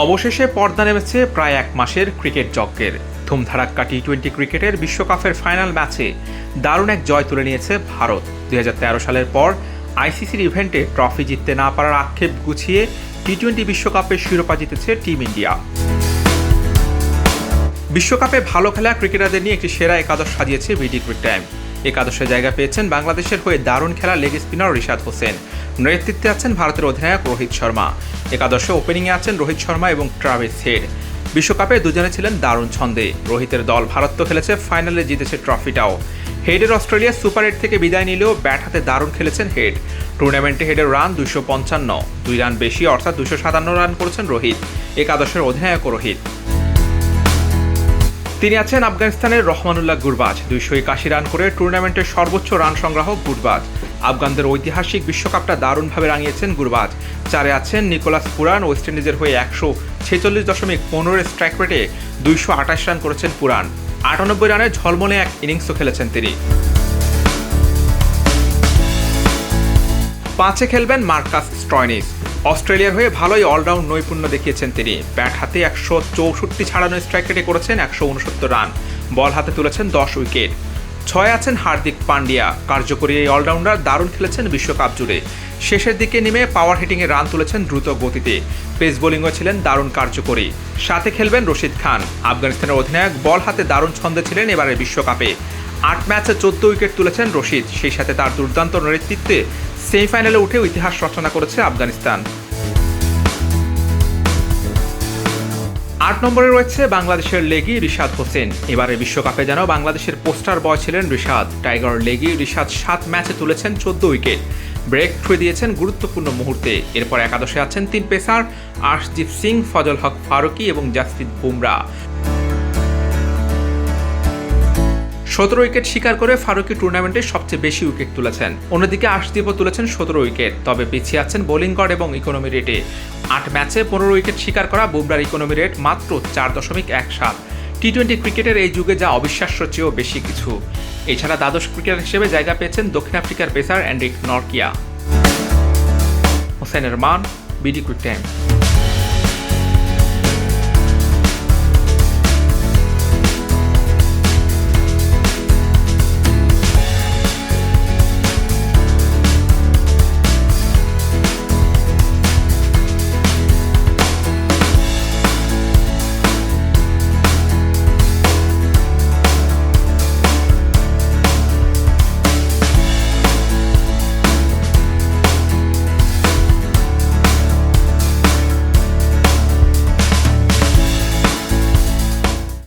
অবশেষে পর্দা নেমেছে প্রায় এক মাসের ক্রিকেট যজ্ঞের। ধুমধারাক্কা টি টোয়েন্টি ক্রিকেটের বিশ্বকাপের ফাইনাল ম্যাচে দারুণ এক জয় তুলে নিয়েছে ভারত। দুই হাজার তেরো সালের পর আইসিসির ইভেন্টে ট্রফি জিততে না পারার আক্ষেপ গুছিয়ে টি টোয়েন্টি বিশ্বকাপের শিরোপা জিতেছে টিম ইন্ডিয়া। বিশ্বকাপে ভালো খেলা ক্রিকেটারদের নিয়ে একটি সেরা একাদশ সাজিয়েছে বিডি ক্রিক টাইম। একাদশে জায়গা পেয়েছেন বাংলাদেশের হয়ে দারুণ খেলা লেগ স্পিনার রিশাদ হোসেন। নেতৃত্বে আছেন ভারতের অধিনায়ক রোহিত শর্মা। একাদশে ওপেনিংয়ে আছেন রোহিত শর্মা এবং ট্রাভিস হেড। বিশ্বকাপে দুজনে ছিলেন দারুণ ছন্দে। রোহিতের দল ভারত তো খেলেছে, ফাইনালে জিতেছে ট্রফিটাও। হেডের অস্ট্রেলিয়া সুপার এইট থেকে বিদায় নিলেও ব্যাট হাতে দারুণ খেলেছেন হেড। টুর্নামেন্টে হেডের রান দুশো পঞ্চান্ন। দুই রান বেশি, অর্থাৎ দুশো সাতান্ন রান করেছেন রোহিত। একাদশের অধিনায়ক রোহিত। তিনি আছেন আফগানিস্তানের রহমানুল্লাহ গুরবাজ। দুইশো একাশি রান করে টুর্নামেন্টের সর্বোচ্চ রান সংগ্রাহক গুরবাজ। আফগানদের ঐতিহাসিক বিশ্বকাপটা দারুণভাবে রাঙিয়েছেন গুরবাজ। চারে আছেন নিকোলাস পুরান, ওয়েস্ট ইন্ডিজের হয়ে একশো ছেচল্লিশ দশমিক পনেরো স্ট্রাইক রেটে দুইশো আঠাশ রান করেছেন পুরান। আটানব্বই রানে ঝলমলে এক ইনিংসও খেলেছেন তিনি। পাঁচে খেলবেন মার্কাস স্টয়নিস অস্ট্রেলিয়ার হয়ে ভালোই অলরাউন্ড নৈপুণ্য দেখিয়েছেন তিনি। ব্যাট হাতে একশো চৌষট্টি ছাড়ানো স্ট্রাইক রেটে করেছেন একশো উনসত্তর রান। বল হাতে তুলেছেন দশ উইকেট। ছয় আছেন হার্দিক পান্ডিয়া। কার্যকরী এই অলরাউন্ডার দারুণ খেলেছেন বিশ্বকাপ জুড়ে। শেষের দিকে নেমে পাওয়ার হিটিংয়ে রান তুলেছেন দ্রুত গতিতে। পেস বোলিংও ছিলেন দারুণ কার্যকরী। সাথে খেলবেন রশিদ খান। আফগানিস্তানের অধিনায়ক বল হাতে দারুণ ছন্দে ছিলেন এবারের বিশ্বকাপে। আট ম্যাচে চোদ্দ উইকেট তুলেছেন রশিদ। সেই সাথে তার দুর্দান্ত নেতৃত্বে সেমিফাইনালে উঠে ইতিহাস রচনা করেছে আফগানিস্তান। আট নম্বরে রয়েছে বাংলাদেশের লেগি রিশাদ হোসেন। এবারে বিশ্বকাপে যেন বাংলাদেশের পোস্টার বয় ছিলেন রিশাদ। টাইগার লেগি রিশাদ সাত ম্যাচে তুলেছেন চোদ্দ উইকেট। ব্রেক থ্রু দিয়েছেন গুরুত্বপূর্ণ মুহূর্তে। এরপর একাদশে আছেন তিন পেসার আশদীপ সিং, ফজল হক ফারুকি এবং জাসপ্রীত বুমরা। সতেরো উইকেট শিকার করে ফারুকি টুর্নামেন্টে সবচেয়ে বেশি উইকেট তুলেছেন। অন্যদিকে আশদীপও তুলেছেন সতেরো উইকেট, তবে পিছিয়ে আছেন বোলিং গড় এবং ইকোনমি রেটে আট ম্যাচে পনেরো উইকেট শিকার করা বুমরার ইকোনমি রেট মাত্র চার দশমিক এক সাত। টি টোয়েন্টি ক্রিকেটের এই যুগে যা অবিশ্বাস্য চেয়েও বেশি কিছু। এছাড়া দ্বাদশ ক্রিকেটার হিসেবে জায়গা পেয়েছেন দক্ষিণ আফ্রিকার পেসার অ্যান্ড্রিক নরকিয়া। হোসেনের মান বিডি ক্রিক